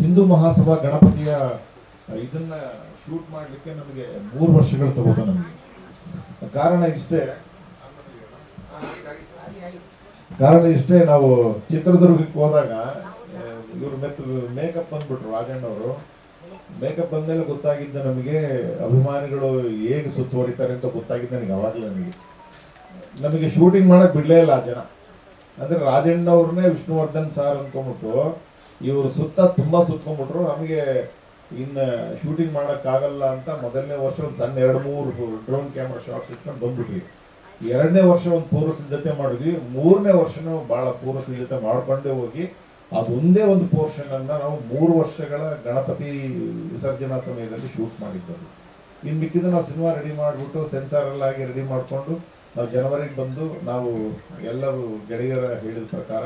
ಹಿಂದೂ ಮಹಾಸಭಾ ಗಣಪತಿಯ ಇದನ್ನ ಶೂಟ್ ಮಾಡಲಿಕ್ಕೆ ನಮಗೆ ಮೂರು ವರ್ಷಗಳು ತಗೋದು ನಮಗೆ. ಕಾರಣ ಇಷ್ಟೇ. ಕಾರಣ ಇಷ್ಟೇ, ನಾವು ಚಿತ್ರದುರ್ಗಕ್ಕೆ ಹೋದಾಗ ಇವರು ಮೆತ್, ಮೇಕಪ್ ಬಂದ್ಬಿಟ್ರು ರಾಜಣ್ಣವರು. ಮೇಕಪ್ ಬಂದ್ಮೇಲೆ ಗೊತ್ತಾಗಿದ್ದ ನಮಗೆ ಅಭಿಮಾನಿಗಳು ಹೇಗೆ ಸುತ್ತುವರಿತಾರೆ ಅಂತ ಗೊತ್ತಾಗಿದ್ದ ನನಗೆ ಅವಾಗಲೇ ನನಗೆ. ನಮಗೆ ಶೂಟಿಂಗ್ ಮಾಡಕ್ ಬಿಡ್ಲೇ ಇಲ್ಲ ಆ ಜನ. ಅಂದ್ರೆ ರಾಜಣ್ಣವ್ರನ್ನೇ ವಿಷ್ಣುವರ್ಧನ್ ಸಾರ್ ಅನ್ಕೊಂಡ್ಬಿಟ್ಟು ಇವರು ಸುತ್ತ ತುಂಬಾ ಸುತ್ಕೊಂಡ್ಬಿಟ್ರು. ನಮಗೆ ಇನ್ನು ಶೂಟಿಂಗ್ ಆಗಲ್ಲ ಅಂತ ಮೊದಲನೇ ವರ್ಷ ಒಂದು ಸಣ್ಣ ಎರಡು ಮೂರು ಡ್ರೋನ್ ಕ್ಯಾಮ್ರಾ ಶಾಟ್ಸ್ ಇಟ್ಕೊಂಡು ಬಂದ್ಬಿಟ್ವಿ. ಎರಡನೇ ವರ್ಷ ಒಂದು ಪೂರ್ವ ಸಿದ್ಧತೆ ಮಾಡಿದ್ವಿ. ಮೂರನೇ ವರ್ಷನೂ ಬಹಳ ಪೂರ್ವ ಸಿದ್ಧತೆ ಮಾಡ್ಕೊಂಡೇ ಹೋಗಿ ಅದೊಂದೇ ಒಂದು ಪೋರ್ಷನ್ ಅನ್ನ ನಾವು ಮೂರು ವರ್ಷಗಳ ಗಣಪತಿ ವಿಸರ್ಜನಾ ಸಮಯದಲ್ಲಿ ಶೂಟ್ ಮಾಡಿದ್ದೆವು ಇನ್ನು ಮಿಕ್ಕಿದ ನಾವು ಸಿನಿಮಾ ರೆಡಿ ಮಾಡಿಬಿಟ್ಟು ಸೆನ್ಸಾರಲ್ಲಾಗಿ ರೆಡಿ ಮಾಡಿಕೊಂಡು, ನಾವು ಜನವರಿಗೆ ಬಂದು ನಾವು ಎಲ್ಲರೂ ಗೆಳೆಯರ ಹೇಳಿದ ಪ್ರಕಾರ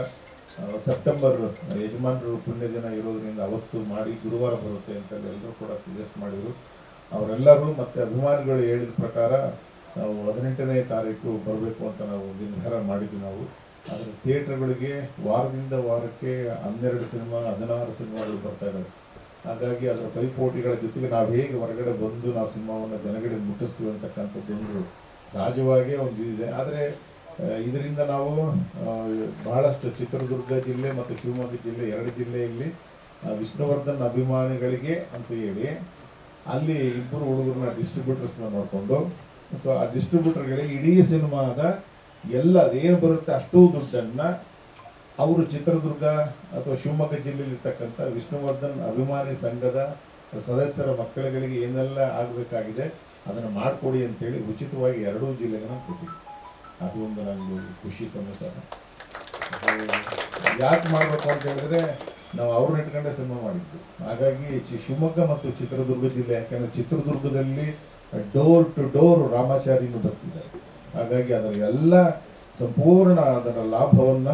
ಸೆಪ್ಟೆಂಬರ್ ಯಜಮಾನರು ಪುಣ್ಯ ದಿನ ಇರೋದ್ರಿಂದ ಅವತ್ತು ಮಾಡಿ ಗುರುವಾರ ಬರುತ್ತೆ ಅಂತ ಎಲ್ಲರೂ ಕೂಡ ಸಜೆಸ್ಟ್ ಮಾಡಿದರು. ಅವರೆಲ್ಲರೂ ಮತ್ತು ಅಭಿಮಾನಿಗಳು ಹೇಳಿದ ಪ್ರಕಾರ ನಾವು ಹದಿನೆಂಟನೇ ತಾರೀಕು ಬರಬೇಕು ಅಂತ ನಾವು ನಿರ್ಧಾರ ಮಾಡಿದ್ವಿ ನಾವು. ಆದರೆ ಥಿಯೇಟ್ರ್ಗಳಿಗೆ ವಾರದಿಂದ ವಾರಕ್ಕೆ ಹನ್ನೆರಡು ಸಿನಿಮಾ, ಹದಿನಾರು ಸಿನಿಮಾಗಳು ಬರ್ತಾ ಇದ್ದಾವೆ. ಹಾಗಾಗಿ ಅದರ ಪೈಪೋಟಿಗಳ ಜೊತೆಗೆ ನಾವು ಹೇಗೆ ಹೊರಗಡೆ ಬಂದು ನಾವು ಸಿನಿಮಾವನ್ನು ಜನಗಡೆ ಮುಟ್ಟಿಸ್ತೀವಿ ಅಂತಕ್ಕಂಥದ್ದೊಂದು ಸಹಜವಾಗಿ ಒಂದು ಇದಿದೆ ಆದರೆ ಇದರಿಂದ ನಾವು ಬಹಳಷ್ಟು ಚಿತ್ರದುರ್ಗ ಜಿಲ್ಲೆ ಮತ್ತು ಶಿವಮೊಗ್ಗ ಜಿಲ್ಲೆ ಎರಡು ಜಿಲ್ಲೆಯಲ್ಲಿ ವಿಷ್ಣುವರ್ಧನ್ ಅಭಿಮಾನಿಗಳಿಗೆ ಅಂತ ಹೇಳಿ, ಅಲ್ಲಿ ಇಬ್ಬರು ಹುಡುಗರನ್ನ ಡಿಸ್ಟ್ರಿಬ್ಯೂಟರ್ಸ್ನ ನೋಡಿಕೊಂಡು, ಸೊ ಆ ಡಿಸ್ಟ್ರಿಬ್ಯೂಟರ್ಗಳಿಗೆ ಇಡೀ ಸಿನಿಮಾದ ಎಲ್ಲ ಅದೇನು ಬರುತ್ತೆ ಅಷ್ಟು ದುಡ್ಡನ್ನು ಅವರು ಚಿತ್ರದುರ್ಗ ಅಥವಾ ಶಿವಮೊಗ್ಗ ಜಿಲ್ಲೆಯಲ್ಲಿರ್ತಕ್ಕಂಥ ವಿಷ್ಣುವರ್ಧನ್ ಅಭಿಮಾನಿ ಸಂಘದ ಸದಸ್ಯರ ಮಕ್ಕಳುಗಳಿಗೆ ಏನೆಲ್ಲ ಆಗಬೇಕಾಗಿದೆ ಅದನ್ನು ಮಾಡಿಕೊಡಿ ಅಂತೇಳಿ ಉಚಿತವಾಗಿ ಎರಡೂ ಜಿಲ್ಲೆಗಳನ್ನು ಕೊಟ್ಟಿದ್ವಿ. ಅದು ಒಂದು ನನಗೆ ಖುಷಿ ಸಮಾಚಾರ ಯಾಕೆ ಮಾಡಬೇಕು ಅಂತ ಹೇಳಿದ್ರೆ, ನಾವು ಅವ್ರನ್ನ ಇಟ್ಕೊಂಡೇ ಸಿನಿಮಾ ಮಾಡಿದ್ದು. ಹಾಗಾಗಿ ಚಿ- ಶಿವಮೊಗ್ಗ ಮತ್ತು ಚಿತ್ರದುರ್ಗ ಜಿಲ್ಲೆ, ಯಾಕಂದರೆ ಚಿತ್ರದುರ್ಗದಲ್ಲಿ ಡೋರ್ ಟು ಡೋರ್ ರಾಮಾಚಾರಿನೂ ಬರ್ತಿದ್ದಾರೆ ಹಾಗಾಗಿ ಅದರ ಎಲ್ಲ ಸಂಪೂರ್ಣ ಅದರ ಲಾಭವನ್ನ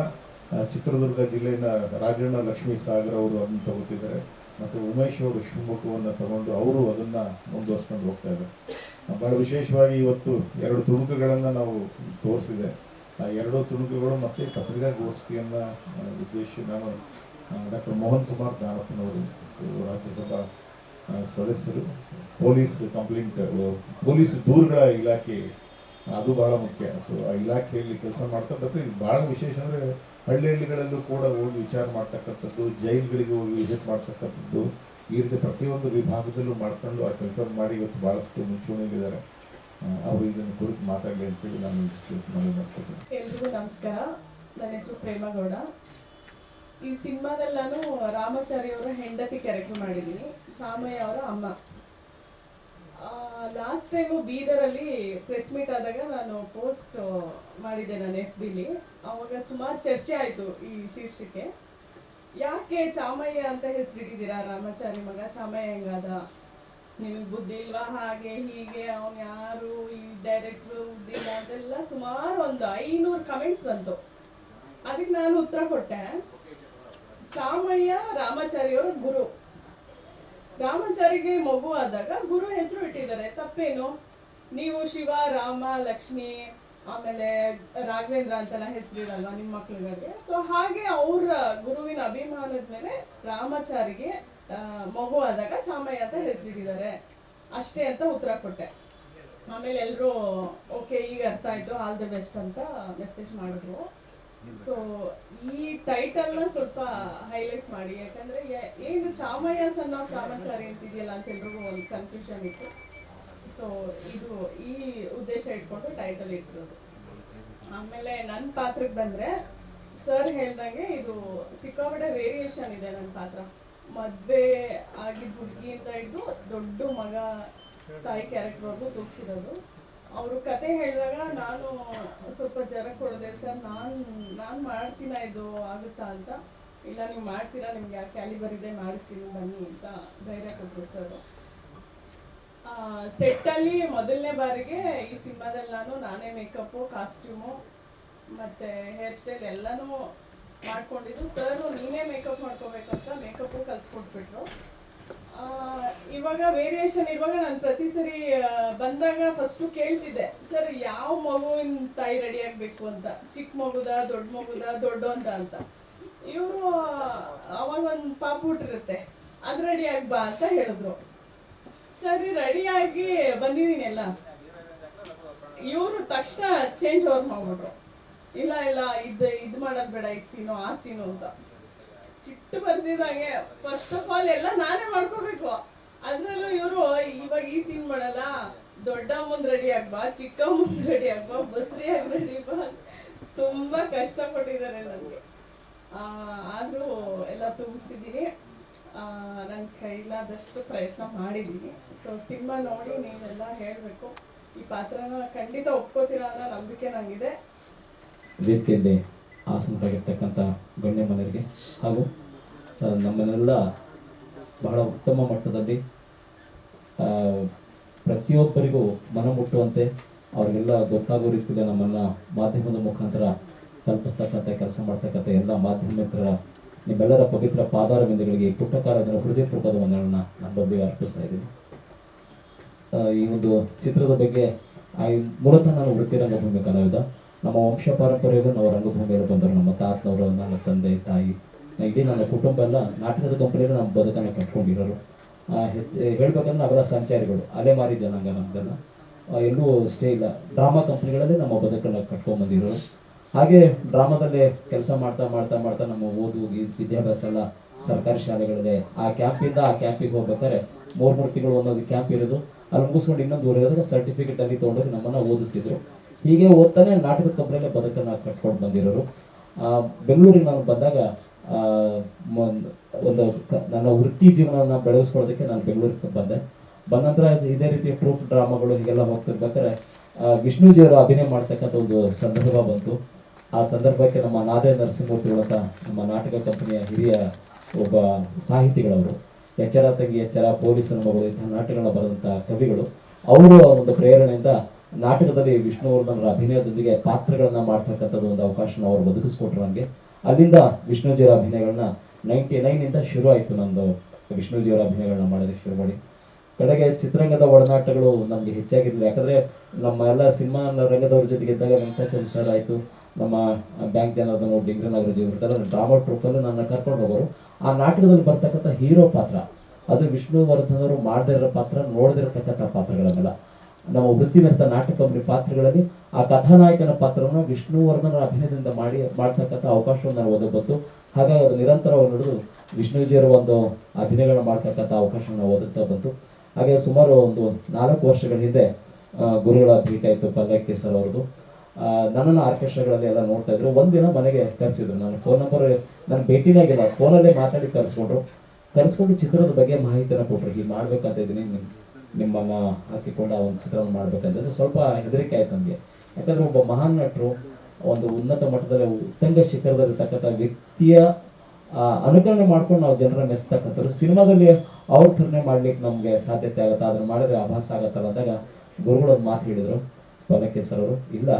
ಚಿತ್ರದುರ್ಗ ಜಿಲ್ಲೆಯ ರಾಜಣ್ಣ ಲಕ್ಷ್ಮೀ ಸಾಗರ್ ಅವರು ಅದನ್ನು ತಗೋತಿದ್ದಾರೆ ಮತ್ತು ಉಮೇಶ್ ಅವರು ಶಿವಮೊಗ್ಗವನ್ನು ತಗೊಂಡು ಅವರು ಅದನ್ನು ಮುಂದುವರ್ಸ್ಕೊಂಡು ಹೋಗ್ತಾ ಇದ್ದಾರೆ. ಬಹಳ ವಿಶೇಷವಾಗಿ ಇವತ್ತು ಎರಡು ತುಣುಕುಗಳನ್ನು ನಾವು ತೋರಿಸಿದೆ. ಆ ಎರಡು ತುಣುಕುಗಳು ಮತ್ತೆ ಪತ್ರಿಕಾಗೋಷ್ಠಿಯನ್ನು ಉದ್ದೇಶಿಸಿ ನಾನು ಡಾಕ್ಟರ್ ಮೋಹನ್ ಕುಮಾರ್ ದಾನಪ್ಪನವರು ಸೊ, ರಾಜ್ಯಸಭಾ ಸದಸ್ಯರು ಪೊಲೀಸ್ ಕಂಪ್ಲೇಂಟ್ ಪೊಲೀಸ್ ದೂರುಗಳ ಇಲಾಖೆ ಅದು ಬಹಳ ಮುಖ್ಯ. ಸೊ ಆ ಇಲಾಖೆಯಲ್ಲಿ ಕೆಲಸ ಮಾಡ್ತಾ ಭಾಳ ವಿಶೇಷ ಅಂದರೆ ಹಳ್ಳಿ ಹಳ್ಳಿಗಳಲ್ಲೂ ಕೂಡ ಹೋಗಿ ವಿಚಾರ ಮಾಡ್ತಕ್ಕಂಥದ್ದು ಜೈಲ್ಗಳಿಗೆ ಹೋಗಿ ವಿಸಿಟ್ ಮಾಡ್ತಕ್ಕಂಥದ್ದು ಈ ರೀತಿ ಪ್ರತಿಯೊಂದು ವಿಭಾಗದಲ್ಲೂ ಮಾಡ್ಕೊಂಡು ಆ ಕೆಲಸ ಮಾಡಿ ಇವತ್ತು ಭಾಳಷ್ಟು ಮುಂಚೂಣಿಯಲ್ಲಿದ್ದಾರೆ. ಆ, ಅವರು ಇದನ್ನು ಕುರಿತು ಮಾತಾಡಲಿ ಅಂತೇಳಿ ನಾನು ಮನವಿ ಮಾಡ್ಕೊತೀನಿ. ಎಲ್ರಿಗೂ ನಮಸ್ಕಾರ. ನನ್ನ ಹೆಸರು ಪ್ರೇಮಗೌಡ ಈ ಸಿನಿಮಾದಲ್ಲಿ ನಾನು ರಾಮಾಚಾರಿ ಅವರ ಹೆಂಡತಿ ಕ್ಯಾರೆಕ್ಟರ್ ಮಾಡಿದ್ದೀನಿ ಚಾಮಯ್ಯ ಅವರ ಅಮ್ಮ. ಲಾಸ್ಟ್ ಟೈಮು ಬೀದರಲ್ಲಿ ಪ್ರೆಸ್ ಮೀಟ್ ಆದಾಗ ನಾನು ಪೋಸ್ಟ್ ಮಾಡಿದ್ದೆ ನಾನು ಎಫ್ ಬಿಲಿ ಅವಾಗ ಸುಮಾರು ಚರ್ಚೆ ಆಯಿತು ಈ ಶೀರ್ಷಿಕೆ. ಯಾಕೆ ಚಾಮಯ್ಯ ಅಂತ ಹೆಸರಿಟ್ಟಿದ್ದೀರಾ? ರಾಮಾಚಾರಿ ಮಗ, ಚಾಮಯ್ಯ ಹೆಂಗಾದ? ನಿಮಗೆ ಬುದ್ಧಿ ಇಲ್ವಾ? ಹಾಗೆ ಹೀಗೆ, ಅವನು ಯಾರು? ಈ ಡೈರೆಕ್ಟ್ರು ಇಲ್ಲ ಅಂತೆಲ್ಲ ಸುಮಾರು ಒಂದು ಐನೂರು ಕಮೆಂಟ್ಸ್ ಬಂತು. ಅದಕ್ಕೆ ನಾನು ಉತ್ತರ ಕೊಟ್ಟೆ. ಚಾಮಯ್ಯ, ರಾಮಾಚಾರಿಯವರ ಗುರು. ರಾಮಾಚಾರಿಗೆ ಮಗು ಆದಾಗ ಗುರು ಹೆಸರು ಇಟ್ಟಿದ್ದಾರೆ. ತಪ್ಪೇನು? ನೀವು ಶಿವ, ರಾಮ, ಲಕ್ಷ್ಮಿ ಆಮೇಲೆ ರಾಘವೇಂದ್ರ ಅಂತೆಲ್ಲ ಹೆಸರಿರಲ್ವಾ ನಿಮ್ಮ ಮಕ್ಳುಗಳಿಗೆ? ಸೊ ಹಾಗೆ ಅವ್ರ ಗುರುವಿನ ಅಭಿಮಾನದ ಮೇಲೆ ರಾಮಾಚಾರಿಗೆ ಮಗು ಆದಾಗ ಚಾಮಯ್ಯ ಅಂತ ಹೆಸರಿಟ್ಟಿದ್ದಾರೆ. ಅಷ್ಟೇ ಅಂತ ಉತ್ತರ ಕೊಟ್ಟೆ. ಆಮೇಲೆ ಎಲ್ಲರೂ ಓಕೆ ಈಗ ಅರ್ಥ ಆಯ್ತು ಆಲ್ ದ ಬೆಸ್ಟ್ ಅಂತ ಮೆಸೇಜ್ ಮಾಡಿದ್ರು. ಸೊ ಈ ಟೈಟಲ್ನ ಸ್ವಲ್ಪ ಹೈಲೈಟ್ ಮಾಡಿ. ಯಾಕಂದ್ರೆ ಏನು ಚಾಮಯ್ಯ ಆಫ್ ರಾಮಾಚಾರಿ ಅಂತಿದೆಯಲ್ಲ ಅಂತ ಎಲ್ರಿಗೂ ಒಂದು ಕನ್ಫ್ಯೂಷನ್ ಇತ್ತು. ಸೊ ಇದು ಈ ಉದ್ದೇಶ ಇಟ್ಕೊಂಡು ಟೈಟಲ್ ಇಟ್ಟಿರೋದು. ಆಮೇಲೆ ನನ್ನ ಪಾತ್ರಕ್ಕೆ ಬಂದರೆ ಸರ್ ಹೇಳ್ದಂಗೆ ಇದು ಸಿಕ್ಕಾಪಟ್ಟೆ ವೇರಿಯೇಷನ್ ಇದೆ ನನ್ನ ಪಾತ್ರ. ಮದುವೆ ಆಗಿದ್ದ ಹುಡುಗಿಯಿಂದ ಹಿಡಿದು ದೊಡ್ಡ ಮಗ ತಾಯಿ ಕ್ಯಾರೆಕ್ಟರ್ವರೆಗೂ ತೂಗಿಸಿರೋದು ಅವರು ಕತೆ ಹೇಳಿದಾಗ ನಾನು ಸ್ವಲ್ಪ ಜರ ಕೊಡದೆ ಸರ್ ನಾನು ನಾನು ಮಾಡ್ತೀನ ಇದು, ಆಗುತ್ತಾ ಅಂತ? ಇಲ್ಲ, ನೀವು ಮಾಡ್ತೀರಾ? ನಿಮ್ಗೆ ಯಾವ ಕ್ಯಾಲಿಬರ್ ಇದೆ, ಮಾಡಿಸ್ತೀನಿ, ಬನ್ನಿ, ಅಂತ ಧೈರ್ಯ ಕೊಟ್ಟರು ಸರ್ ಸೆಟ್ಟಲ್ಲಿ ಮೊದಲನೇ ಬಾರಿಗೆ ಈ ಸಿನಿಮಾದಲ್ಲಿ ನಾನು, ನಾನೇ ಮೇಕಪ್ಪು, ಕಾಸ್ಟ್ಯೂಮು, ಮತ್ತೆ ಹೇರ್ ಸ್ಟೈಲ್ ಎಲ್ಲನೂ ಮಾಡ್ಕೊಂಡಿದ್ದು. ಸರ್ ನೀನೇ ಮೇಕಪ್ ಮಾಡ್ಕೋಬೇಕು ಅಂತ ಮೇಕಪ್ಪು ಕಲ್ಸ್ಕೊಟ್ಬಿಟ್ರು. ಇವಾಗ ವೇರಿಯೇಷನ್ ಇವಾಗ ನಾನು ಪ್ರತಿ ಸರಿ ಬಂದಾಗ ಫಸ್ಟು ಕೇಳ್ತಿದ್ದೆ ಸರ್ ಯಾವ ಮಗುವಿನ ತಾಯಿ ರೆಡಿ ಆಗಬೇಕು ಅಂತ? ಚಿಕ್ಕ ಮಗುದ, ದೊಡ್ಡ ಮಗುದ, ದೊಡ್ಡ ಅಂತ? ಅಂತ. ಇವರು ಅವಾಗ ಒಂದು ಪಾಪು ಹುಟ್ಟಿರುತ್ತೆ. ಅದ್ ರೆಡಿ ಆಗ್ಬಾ ಅಂತ ಹೇಳಿದ್ರು. ಸರಿ ರೆಡಿಯಾಗಿ ಬಂದಿದ್ದೀನಿ ಎಲ್ಲ. ಇವರು ತಕ್ಷಣ ಚೇಂಜ್ ಓವರ್ ಮಾಡ್ಬಿಟ್ರು. ಇಲ್ಲ ಇಲ್ಲ, ಇದು ಇದು ಮಾಡೋದು ಬೇಡ ಈಗ ಸೀನು, ಆ ಸೀನು ಅಂತ. ಸಿಟ್ಟು ಬರ್ತಿದ್ದಾಗೆ ಫಸ್ಟ್ ಆಫ್ ಆಲ್ ಎಲ್ಲ ನಾನೇ ಮಾಡ್ಕೋಬೇಕು. ಅದ್ರಲ್ಲೂ ಇವರು, ಇವಾಗ ಈ ಸೀನ್ ಮಾಡಲ್ಲ ದೊಡ್ಡ ಮುಂದ್ ರೆಡಿ ಆಗ್ಬಾ ಚಿಕ್ಕ ಮುಂದ್ ರೆಡಿ ಆಗ್ಬಾ ಬಸ್ರಿ ಆಗಿ ರೆಡಿ ಬಾ ತುಂಬಾ ಕಷ್ಟಪಟ್ಟಿದ್ದಾರೆ ನನಗೆ ಆದರೂ ಎಲ್ಲ ತುಂಬಿಸ್ತಿದ್ದೀನಿ ನನ್ನ ಕೈಲಾದಷ್ಟು ಪ್ರಯತ್ನ ಮಾಡಿದ್ದೀನಿ. ಸೊ ಸಿನಿಮಾ ನೋಡಿ ನೀವೆಲ್ಲ ಹೇಳಬೇಕು. ಈ ಪಾತ್ರನ ಖಂಡಿತ ಒಪ್ಕೋತೀರಾ ಅನ್ನೋ ನಂಬಿಕೆ ನನಗಿದೆ ವೇದಿಕೆಯಲ್ಲಿ ಆಸನರಾಗಿರ್ತಕ್ಕಂಥ ಗಣ್ಯ ಮನೆಯರಿಗೆ ಹಾಗೂ ನಮ್ಮನ್ನೆಲ್ಲ ಬಹಳ ಉತ್ತಮ ಮಟ್ಟದಲ್ಲಿ ಪ್ರತಿಯೊಬ್ಬರಿಗೂ ಮನ ಮುಟ್ಟುವಂತೆ ಅವರಿಗೆಲ್ಲ ಗೊತ್ತಾಗೋ ರೀತಿಯಲ್ಲಿ ನಮ್ಮನ್ನು ಮಾಧ್ಯಮದ ಮುಖಾಂತರ ತಲುಪಿಸ್ತಕ್ಕಂಥ ಕೆಲಸ ಮಾಡ್ತಕ್ಕಂಥ ಎಲ್ಲ ಮಾಧ್ಯಮ ಮಿತ್ರರ ನಿಮ್ಮೆಲ್ಲರ ಪವಿತ್ರ ಪಾದಾರವಿಂದಗಳಿಗೆ ಪುಟ್ಟ ಕಾಲದ ಹೃದಯಪೂರ್ವಕದ ವಂದನೆಗಳನ್ನ ನಾನು ಬಗ್ಗೆ ಅರ್ಪಿಸ್ತಾ ಇದ್ದೀನಿ. ಈ ಒಂದು ಚಿತ್ರದ ಬಗ್ಗೆ ಮೂಲತಃ ನಾನು ವೃತ್ತಿ ರಂಗಭೂಮಿ ಕಲಾವಿದ, ನಮ್ಮ ವಂಶ ಪಾರಂಪರ್ಯದ ನಾವು ರಂಗಭೂಮಿಯಲ್ಲಿ ಬಂದರು ನಮ್ಮ ತಾತನವರು, ನನ್ನ ತಂದೆ, ತಾಯಿ ಇಡೀ ನನ್ನ ಕುಟುಂಬ ಎಲ್ಲ ನಾಟಕದ ಕಂಪನಿಯಲ್ಲಿ ನಮ್ಮ ಬದುಕನ್ನು ಕಟ್ಕೊಂಡಿರೋರು. ಹೆಚ್ಚು ಹೇಳ್ಬೇಕಂದ್ರೆ ನಾವೆಲ್ಲ ಸಂಚಾರಿಗಳು, ಅಲೆಮಾರಿ ಜನಾಂಗ ನಮ್ದೆಲ್ಲ. ಎಲ್ಲೂ ಸ್ಟೇ ಇಲ್ಲ, ಡ್ರಾಮಾ ಕಂಪ್ನಿಗಳಲ್ಲಿ ನಮ್ಮ ಬದುಕನ್ನು ಕಟ್ಕೊಂಡ್ ಬಂದಿರೋರು ಹಾಗೆ ಡ್ರಾಮಾದಲ್ಲೇ ಕೆಲಸ ಮಾಡ್ತಾ ಮಾಡ್ತಾ ಮಾಡ್ತಾ ನಮ್ಮ ಓದು ವಿದ್ಯಾಭ್ಯಾಸ ಎಲ್ಲ ಸರ್ಕಾರಿ ಶಾಲೆಗಳಿದೆ ಆ ಕ್ಯಾಂಪಿಂದ ಆ ಕ್ಯಾಂಪಿಗೆ ಹೋಗ್ಬೇಕಾದ್ರೆ ಮೂರ್ ಮೂರು ತಿಂಗಳು ಒಂದೊಂದು ಕ್ಯಾಂಪ್ ಇರೋದು. ಅಲ್ಲಿ ಮುಗಿಸ್ಕೊಂಡು ಇನ್ನೊಂದು ಊರಿಗೆ ಹೋದಾಗ ಸರ್ಟಿಫಿಕೇಟ್ ಅಲ್ಲಿ ತೊಗೊಂಡೋಗಿ ನಮ್ಮನ್ನ ಓದಿಸ್ತಿದ್ರು. ಹೀಗೆ ಓದ್ತಾನೆ ನಾಟಕದ ಕಂಪ್ನಿಯಲ್ಲೇ ಬದುಕನ್ನ ಕಟ್ಕೊಂಡು ಬಂದಿರೋರು. ಬೆಂಗಳೂರಿಗೆ ನಾನು ಬಂದಾಗ ಒಂದು ನನ್ನ ವೃತ್ತಿ ಜೀವನವನ್ನು ಬೆಳೆಸ್ಕೊಳ್ಳೋದಕ್ಕೆ ನಾನು ಬೆಂಗಳೂರಿಗೆ ಬಂದೆ. ಬಂದ ನಂತರ ಇದೇ ರೀತಿ ಪ್ರೂಫ್ ಡ್ರಾಮಾಗಳು ಹೀಗೆಲ್ಲ ಹೋಗ್ತಿರ್ಬೇಕಾದ್ರೆ ವಿಷ್ಣುಜಿಯವರು ಅಭಿನಯ ಮಾಡ್ತಕ್ಕಂಥ ಒಂದು ಸಂದರ್ಭ ಬಂತು. ಆ ಸಂದರ್ಭಕ್ಕೆ ನಮ್ಮ ನಾದೇ ನರಸಿಂಹಮೂರ್ತಿ ಅಂತ ನಮ್ಮ ನಾಟಕ ಕಂಪನಿಯ ಹಿರಿಯ ಒಬ್ಬ ಸಾಹಿತಿಗಳವರು, ಎಚ್ಚರ ತಂಗಿ, ಎಚ್ಚರ ಪೊಲೀಸನ ಮಗಳು, ಇಂತಹ ನಾಟಕಗಳನ್ನ ಬರೆದಂಥ ಕವಿಗಳು, ಅವರು ಆ ಒಂದು ಪ್ರೇರಣೆಯಿಂದ ನಾಟಕದಲ್ಲಿ ವಿಷ್ಣುವರ್ಧನರ ಅಭಿನಯದೊಂದಿಗೆ ಪಾತ್ರಗಳನ್ನ ಮಾಡ್ತಕ್ಕಂಥದ್ದು ಒಂದು ಅವಕಾಶನ ಅವರು ಒದಗಿಸ್ಕೊಟ್ರು ನನಗೆ ಅಲ್ಲಿಂದ ವಿಷ್ಣುಜಿಯವರ ಅಭಿನಯಗಳನ್ನ ನೈಂಟಿ ನೈನಿಂದ ಶುರು ಆಯಿತು ನಂದು ವಿಷ್ಣುಜಿಯವರ ಅಭಿನಯಗಳನ್ನ ಮಾಡೋದಕ್ಕೆ ಶುರು ಮಾಡಿ ಕಡೆಗೆ ಚಿತ್ರರಂಗದ ಒಡನಾಟಗಳು ನಮಗೆ ಹೆಚ್ಚಾಗಿರಲಿಲ್ಲ ಯಾಕಂದ್ರೆ ನಮ್ಮ ಎಲ್ಲ ಸಿನಿಮಾ ರಂಗದವ್ರ ಜೊತೆಗೆ ಇದ್ದಾಗ ವೆಂಕಟಾಚಾರ್ಯ ಸರ್ ಆಯಿತು ನಮ್ಮ ಬ್ಯಾಂಕ್ ಜನಾರ್ದನ್ ಡಿಗ್ರಿ ನಗರಜಿ ಇರ್ತಾರೆ ಡ್ರಾಮಾ ಟ್ರೂಪಲ್ಲಿ ನನ್ನ ಕರ್ಕೊಂಡು ಹೋಗೋರು. ಆ ನಾಟಕದಲ್ಲಿ ಬರ್ತಕ್ಕಂಥ ಹೀರೋ ಪಾತ್ರ, ಅದು ವಿಷ್ಣುವರ್ಧನ್ ಅವರು ಇರೋ ಪಾತ್ರ ನೋಡದಿರತಕ್ಕಂಥ ಪಾತ್ರಗಳನ್ನೆಲ್ಲ. ನಮ್ಮ ವೃತ್ತಿನಿರತ ನಾಟಕ ಕಂಪನಿ ಪಾತ್ರಗಳಲ್ಲಿ ಆ ಕಥಾನಾಯಕನ ಪಾತ್ರವನ್ನು ವಿಷ್ಣುವರ್ಧನರ ಅಭಿನಯದಿಂದ ಮಾಡಿ, ಮಾಡ್ತಕ್ಕಂಥ ಅವಕಾಶವನ್ನು ನಾವು ಒದಗಬತ್ತು ಬಂತು. ಹಾಗಾಗಿ ಅದು ನಿರಂತರವಾಗಿ ನಡೆದು ವಿಷ್ಣುಜಿಯವರ ಒಂದು ಅಭಿನಯಗಳನ್ನ ಮಾಡ್ತಕ್ಕಂಥ ಅವಕಾಶವನ್ನು ಓದುತ್ತಾ ಬಂತು. ಹಾಗೆ ಸುಮಾರು ಒಂದು ನಾಲ್ಕು ವರ್ಷಗಳ ಹಿಂದೆ ಗುರುಗಳ ಭೇಟಿ ಆಯಿತು, ಪಲ್ಲಕ್ಕಿ ಸರ್ ಅವ್ರದ್ದು. ನನ್ನನ್ನು ಆರ್ಕೆಸ್ಟ್ರಾಗಳಲ್ಲಿ ಎಲ್ಲ ನೋಡ್ತಾ ಇದ್ರು. ಒಂದಿನ ಮನೆಗೆ ಕರೆಸಿದ್ರು ನಾನು ಫೋನ್ ನಂಬರ್ ನಾನು ಭೇಟಿನೇ ಆಗಿಲ್ಲ. ಫೋನಲ್ಲೇ ಮಾತಾಡಿ ಕರೆಸ್ಕೊಂಡ್ರು. ಕರೆಸ್ಕೊಂಡು ಚಿತ್ರದ ಬಗ್ಗೆ ಮಾಹಿತಿನ ಕೊಟ್ಟರು ಹೀಗೆ ಮಾಡ್ಬೇಕಂತ ಇದ್ದೀನಿ. ನಿಮ್ ನಿಮ್ಮನ್ನ ಹಾಕಿಕೊಂಡು ಆ ಒಂದು ಚಿತ್ರವನ್ನು ಮಾಡ್ಬೇಕಂತಂದ್ರೆ ಸ್ವಲ್ಪ ಹೆದರಿಕೆ ಆಯ್ತು ನನಗೆ. ಯಾಕಂದ್ರೆ ಒಬ್ಬ ಮಹಾನ್ ನಟರು, ಒಂದು ಉನ್ನತ ಮಟ್ಟದಲ್ಲಿ ಉತ್ತಂಗ ಚಿತ್ರದಲ್ಲಿರ್ತಕ್ಕಂಥ ವ್ಯಕ್ತಿಯ ಅನುಕರಣೆ ಮಾಡ್ಕೊಂಡು ನಾವು ಜನರ ಮೆಸ್ತಕ್ಕಂಥದ್ದು ಸಿನಿಮಾದಲ್ಲಿ ಅವ್ರ ಥರನೇ ಮಾಡ್ಲಿಕ್ಕೆ ನಮಗೆ ಸಾಧ್ಯತೆ ಆಗುತ್ತಾ. ಅದನ್ನ ಮಾಡಿದ್ರೆ ಅಭಾಸ ಆಗತ್ತಲ್ಲ ಅಂದಾಗ ಗುರುಗಳು ಮಾತು ಹೇಳಿದರು. ಪಲಕ್ಕೆ ಸರ್ ಅವರು, ಇಲ್ಲ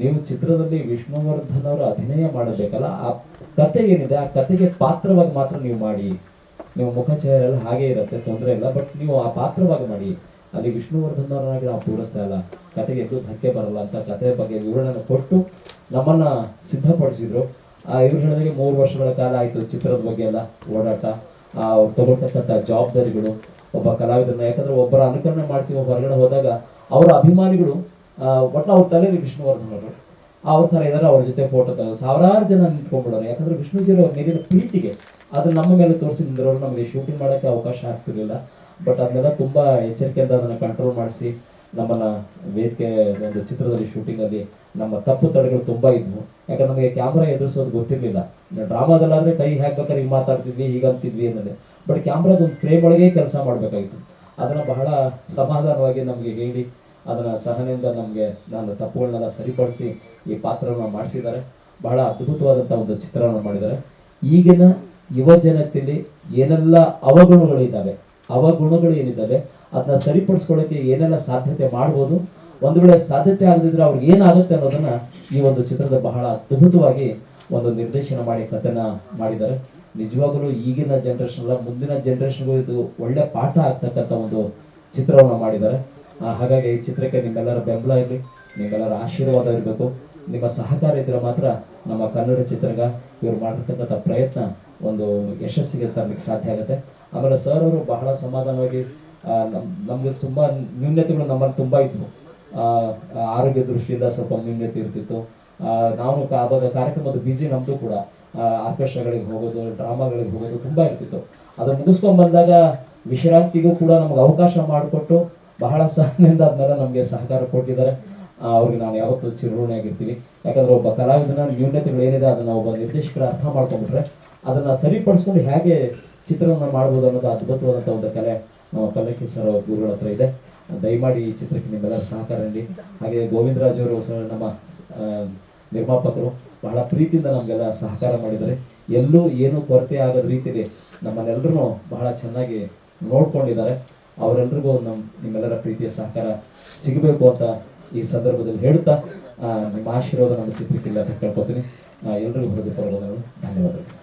ನೀವು ಚಿತ್ರದಲ್ಲಿ ವಿಷ್ಣುವರ್ಧನ್ ಅವರು ಅಭಿನಯ ಮಾಡಬೇಕಲ್ಲ, ಆ ಕತೆ ಏನಿದೆ, ಆ ಕತೆಗೆ ಪಾತ್ರವಾಗಿ ಮಾತ್ರ ನೀವು ಮಾಡಿ. ನೀವು ಮುಖ ಎಲ್ಲ ಹಾಗೆ ಇರುತ್ತೆ, ತೊಂದರೆ ಇಲ್ಲ, ಬಟ್ ನೀವು ಆ ಪಾತ್ರವಾಗಿ ಮಾಡಿ. ಅಲ್ಲಿ ವಿಷ್ಣುವರ್ಧನ್ ಅವರಾಗಿ ನಾವು ಪೂರಿಸ್ತಾ ಇಲ್ಲ. ಕತೆಗೆ ಎಲ್ಲೂ ಧಕ್ಕೆ ಬರಲ್ಲ ಅಂತ ಕತೆ ಬಗ್ಗೆ ವಿವರಣೆ ಕೊಟ್ಟು ನಮ್ಮನ್ನ ಸಿದ್ಧಪಡಿಸಿದ್ರು. ಆ ಇವ್ರು ಹೇಳಿದಾಗೆ ಮೂರು ವರ್ಷಗಳ ಕಾಲ ಆಯ್ತು ಚಿತ್ರದ ಬಗ್ಗೆ ಎಲ್ಲ ಓಡಾಟ. ಆ ಅವ್ರು ತಗೊಳ್ತಕ್ಕಂಥ ಜವಾಬ್ದಾರಿಗಳು, ಒಬ್ಬ ಕಲಾವಿದರನ್ನ, ಯಾಕಂದ್ರೆ ಒಬ್ಬರ ಅನುಕರಣೆ ಮಾಡ್ತೀವಿ ಹೊರಗಡೆ ಹೋದಾಗ, ಅವರ ಅಭಿಮಾನಿಗಳು ಒಟ್ಟು ಅವ್ರ ತಲೆಯಲ್ಲಿ ವಿಷ್ಣುವರ್ಧನ್ ಅವರು ಅವ್ರ ಥರ ಇದ್ದಾರೆ ಅವ್ರ ಜೊತೆ ಫೋಟೋ ತಗೋ. ಸಾವಿರಾರು ಜನ ನಿಂತ್ಕೊಂಡ್ಬಿಡೋರು. ಯಾಕಂದ್ರೆ ವಿಷ್ಣುಜಿಯವರು ಅವ್ರ ಮೇಲಿನ ಪ್ರೀತಿಗೆ ಅದನ್ನ ನಮ್ಮ ಮೇಲೆ ತೋರಿಸಿದ್ರು ನಮಗೆ ಶೂಟಿಂಗ್ ಮಾಡೋಕ್ಕೆ ಅವಕಾಶ ಆಗ್ತಿರಲಿಲ್ಲ. ಬಟ್ ಅದನ್ನೆಲ್ಲ ತುಂಬಾ ಎಚ್ಚರಿಕೆಯಿಂದ ಅದನ್ನ ಕಂಟ್ರೋಲ್ ಮಾಡಿಸಿ ನಮ್ಮನ್ನ ವೇದಿಕೆ ಒಂದು ಚಿತ್ರದಲ್ಲಿ ಶೂಟಿಂಗಲ್ಲಿ ನಮ್ಮ ತಪ್ಪು ತಡೆಗಳು ತುಂಬಾ ಇದ್ವು. ಯಾಕಂದ್ರೆ ನಮಗೆ ಕ್ಯಾಮ್ರಾ ಎದುರಿಸೋದು ಗೊತ್ತಿರಲಿಲ್ಲ. ಡ್ರಾಮಾದಲ್ಲಾದ್ರೆ ಕೈ ಹಾಕ್ಬೇಕಾದ್ರೆ ಹಿಂಗೆ ಮಾತಾಡ್ತಿದ್ವಿ ಹೀಗಂತಿದ್ವಿ ಅನ್ನೋದೇ. ಬಟ್ ಕ್ಯಾಮ್ರಾದ ಒಂದು ಫ್ರೇಮ್ ಒಳಗೆ ಕೆಲಸ ಮಾಡಬೇಕಾಗಿತ್ತು. ಅದನ್ನ ಬಹಳ ಸಮಾಧಾನವಾಗಿ ನಮಗೆ ಹೇಳಿ ಅದನ್ನ ಸಹನೆಯಿಂದ ನಮಗೆ ನಾನು ತಪ್ಪುಗಳನ್ನೆಲ್ಲ ಸರಿಪಡಿಸಿ ಈ ಪಾತ್ರವನ್ನು ಮಾಡಿಸಿದ್ದಾರೆ. ಬಹಳ ಅದ್ಭುತವಾದಂಥ ಒಂದು ಚಿತ್ರವನ್ನು ಮಾಡಿದ್ದಾರೆ. ಈಗಿನ ಯುವ ಜನತೆಯಲ್ಲಿ ಏನೆಲ್ಲ ಅವಗುಣಗಳಿದ್ದಾವೆ ಅವಗುಣಗಳು ಏನಿದ್ದಾವೆ ಅದನ್ನ ಸರಿಪಡಿಸ್ಕೊಳ್ಳೋಕೆ ಏನೆಲ್ಲ ಸಾಧ್ಯತೆ ಮಾಡ್ಬೋದು, ಒಂದು ವೇಳೆ ಸಾಧ್ಯತೆ ಆಗದಿದ್ರೆ ಅವ್ರಿಗೆ ಏನಾಗುತ್ತೆ ಅನ್ನೋದನ್ನ ಈ ಒಂದು ಚಿತ್ರದ ಬಹಳ ಅದ್ಭುತವಾಗಿ ಒಂದು ನಿರ್ದೇಶನ ಮಾಡಿ ಕಥೆನ ಮಾಡಿದ್ದಾರೆ. ನಿಜವಾಗಲೂ ಈಗಿನ ಜನರೇಷನ್ ಮುಂದಿನ ಜನರೇಷನ್ಗೂ ಇದು ಒಳ್ಳೆ ಪಾಠ ಆಗ್ತಕ್ಕಂಥ ಒಂದು ಚಿತ್ರವನ್ನು ಮಾಡಿದ್ದಾರೆ. ಹಾಗಾಗಿ ಈ ಚಿತ್ರಕ್ಕೆ ನಿಮ್ಮೆಲ್ಲರ ಬೆಂಬಲ ಇರಲಿ, ನಿಮ್ಮೆಲ್ಲರ ಆಶೀರ್ವಾದ ಇರಬೇಕು. ನಿಮ್ಮ ಸಹಕಾರ ಇದ್ರೆ ಮಾತ್ರ ನಮ್ಮ ಕನ್ನಡ ಚಿತ್ರಗ ಇವರು ಮಾಡಿರ್ತಕ್ಕಂಥ ಪ್ರಯತ್ನ ಒಂದು ಯಶಸ್ಸಿಗೆ ತರಲಿಕ್ಕೆ ಸಾಧ್ಯ ಆಗುತ್ತೆ. ಆಮೇಲೆ ಸರ್ ಅವರು ಬಹಳ ಸಮಾಧಾನವಾಗಿ ನಮಗೆ ತುಂಬಾ ನ್ಯೂನ್ಯತೆಗಳು ನಮ್ಮಲ್ಲಿ ತುಂಬ ಇದ್ವು. ಆರೋಗ್ಯ ದೃಷ್ಟಿಯಿಂದ ಸ್ವಲ್ಪ ನ್ಯೂನ್ಯತೆ ಇರ್ತಿತ್ತು. ನಾವು ಆವಾಗ ಕಾರ್ಯಕ್ರಮದ ಬಿಸಿ ನಮ್ಮದು ಕೂಡ. ಆರ್ಕೆಸ್ಟ್ರಾಗಳಿಗೆ ಹೋಗೋದು, ಡ್ರಾಮಾಗಳಿಗೆ ಹೋಗೋದು ತುಂಬಾ ಇರ್ತಿತ್ತು. ಅದು ಮುಗಿಸ್ಕೊಂಡ್ ಬಂದಾಗ ವಿಶ್ರಾಂತಿಗೂ ಕೂಡ ನಮ್ಗೆ ಅವಕಾಶ ಮಾಡಿಕೊಟ್ಟು ಬಹಳ ಸಹನೆಯಿಂದ ಅದನ್ನೆಲ್ಲ ನಮಗೆ ಸಹಕಾರ ಕೊಟ್ಟಿದ್ದಾರೆ. ಅವ್ರಿಗೆ ನಾವು ಯಾವತ್ತೂ ಚಿರಋಣಿಯಾಗಿರ್ತೀವಿ ಯಾಕಂದ್ರೆ ಒಬ್ಬ ಕಲಾವಿದನ ನ್ಯೂನ್ಯತೆಗಳು ಏನಿದೆ, ಅದನ್ನ ಒಬ್ಬ ನಿರ್ದೇಶಕರ ಅರ್ಥ ಮಾಡ್ಕೊಂಡ್ಬಿಟ್ರೆ ಅದನ್ನ ಸರಿಪಡಿಸ್ಕೊಂಡು ಹೇಗೆ ಚಿತ್ರವನ್ನು ಮಾಡ್ಬೋದು ಅನ್ನೋದು ಅದ್ಭುತವಾದಂಥ ಒಂದು ಕಲೆ ನಮ್ಮ ಪಲ್ಲಕ್ಕಿ ಸರ್ ಗುರುಗಳ ಹತ್ರ ಇದೆ. ದಯಮಾಡಿ ಈ ಚಿತ್ರಕ್ಕೆ ನಿಮ್ಮೆಲ್ಲರ ಸಹಕಾರ ನೀಡಿ. ಹಾಗೆ ಗೋವಿಂದರಾಜ್ ಅವರು ನಮ್ಮ ನಿರ್ಮಾಪಕರು ಬಹಳ ಪ್ರೀತಿಯಿಂದ ನಮಗೆಲ್ಲ ಸಹಕಾರ ಮಾಡಿದ್ದಾರೆ. ಎಲ್ಲೂ ಏನೂ ಕೊರತೆ ಆಗದ ರೀತಿಯಲ್ಲಿ ನಮ್ಮನ್ನೆಲ್ಲರೂ ಬಹಳ ಚೆನ್ನಾಗಿ ನೋಡ್ಕೊಂಡಿದ್ದಾರೆ. ಅವರೆಲ್ಲರಿಗೂ ನಮ್ಮ ನಿಮ್ಮೆಲ್ಲರ ಪ್ರೀತಿಯ ಸಹಕಾರ ಸಿಗಬೇಕು ಅಂತ ಈ ಸಂದರ್ಭದಲ್ಲಿ ಹೇಳ್ತಾ ನಿಮ್ಮ ಆಶೀರ್ವಾದ ನಮ್ಮ ಚಿತ್ರಕ್ಕಿಲ್ಲ ಅಂತ ಕೇಳ್ಕೊತೀನಿ ಎಲ್ರಿಗೂ ಧನ್ಯವಾದಗಳು.